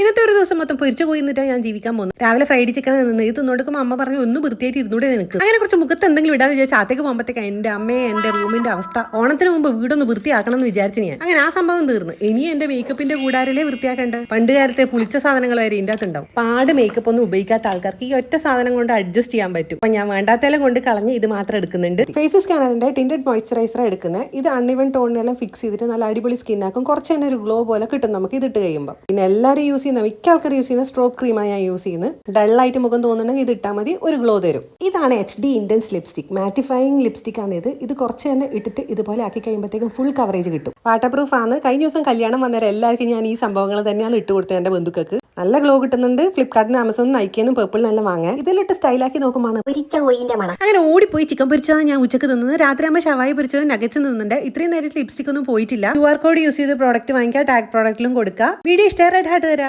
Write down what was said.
ഇന്നത്തെ ഒരു ദിവസം മൊത്തം പൊരിച്ചു പോയി നിന്നിട്ടാണ് ഞാൻ ജീവിക്കാൻ പോകുന്നത്. രാവിലെ ഫ്രൈഡ് ചിക്കൻ നിന്ന് ഇത് നോക്കുമ്പോൾ അമ്മ പറഞ്ഞു ഒന്ന് വൃത്തിയായിട്ട് ഇരുന്നൂടെ നിനക്ക്. അങ്ങനെ കുറച്ച് മുഖത്ത് എന്തെങ്കിലും ഇടാന്ന് വിചാരിച്ചാൽ അത്തേക്ക് പോകുമ്പോഴത്തേക്ക് എന്റെ അമ്മയെ എന്റെ റൂമിന്റെ അവസ്ഥ ഓണത്തിന് മുമ്പ് വീടൊന്ന് വൃത്തിയാക്കണം എന്ന് വിചാരിച്ചു ഞാൻ. അങ്ങനെ ആ സംഭവം തീർന്നു. ഇനി എന്റെ മേക്കപ്പിന്റെ കൂടാരല്ലേ വൃത്തിയാക്കേണ്ടത്? പണ്ട് കാലത്തെ പുളിച്ച സാധനങ്ങൾ വരെ ഇതിന്റെ അകത്തുണ്ടാവും. പാട് മേക്കപ്പ് ഒന്നും ഉപയോഗിക്കാത്ത ആൾക്കാർക്ക് ഈ ഒറ്റ സാധനം കൊണ്ട് അഡ്ജസ്റ്റ് ചെയ്യാൻ പറ്റും. അപ്പൊ ഞാൻ വേണ്ടാത്തേലും കൊണ്ട് കളഞ്ഞ് ഇത് മാത്രം എടുക്കുന്നുണ്ട്. ഫേസ് സ്കാനറിന്റെ ടിൻഡ് മോയ്സ്ചറൈസർ എടുക്കുന്നത്. ഇത് അൺഇവൻ ടോണിനെല്ലാം ഫിക്സ് ചെയ്തിട്ട് നല്ല അടിപൊളി സ്കിന്നാക്കും കുറച്ച് തന്നെ ഒരു ഗ്ലോ പോലെ കിട്ടും നമുക്ക് ഇതിട്ട് കഴിയുമ്പോൾ പിന്നെ എല്ലാവരും യൂസ് ചെയ്യുന്ന മിക്ക ആൾക്കാർ യൂസ് ചെയ്യുന്ന സ്ട്രോക്ക് ക്രീമാണ് ഞാൻ യൂസ് ചെയ്യുന്നത്. ഡള്ളായിട്ട് മുഖം തോന്നുന്നുണ്ടെങ്കിൽ ഇത് ഇട്ടാൽ മതി ഒരു ഗ്ലോ തരും. ഇതാണ് H D intense lipstick mattifying lipstick ആണ് ഇത്. ഇത് കുറച്ച് തന്നെ ഇട്ടിട്ട് ഇതുപോലെ ആക്കി കഴിയുമ്പോഴത്തേക്കും ഫുൾ കവറേജ് കിട്ടും. വാട്ടർ പ്രൂഫ് ആണ്. കഴിഞ്ഞ ദിവസം കല്യാണം വന്നേരം എല്ലാവർക്കും ഞാൻ ഈ സംഭവങ്ങൾ തന്നെയാണ് ഇട്ട് കൊടുത്തത് എന്റെ ബന്ധുക്കൾക്ക്. നല്ല ഗ്ലോ കിട്ടുന്നുണ്ട്. ഫ്ലിപ്കാർട്ടിന് ആമസോൺ നയിക്കുന്നു പേർപ്പിൾ നല്ല വാങ്ങാൻ. ഇതിലിട്ട് സ്റ്റൈലാക്കി നോക്കുമ്പോൾ പൊരിച്ച കോയിന്റെ മണം. അങ്ങനെ ഓടിപ്പോയി ചിക്കൻ പൊരിച്ചതാണ് ഞാൻ ഉച്ചയ്ക്ക് തിന്നത്. രാത്രി ആകുമ്പോൾ ഷവായി പൊരിച്ചതും നഗറ്റ്സ് നിന്നുണ്ട് ഇത്രയും നേരം ലിപ്സ്റ്റിക് ഒന്നും പോയിട്ടില്ല. ക്യു ആർ കോഡ് യൂസ് ചെയ്ത് പ്രോഡക്റ്റ് വാങ്ങിക്കുക ടാഗ് പ്രോഡക്റ്റിലും കൊടുക്കുക. വീഡിയോ ഇഷ്ടം റെഡ് ഹാർട്ട് തരാം.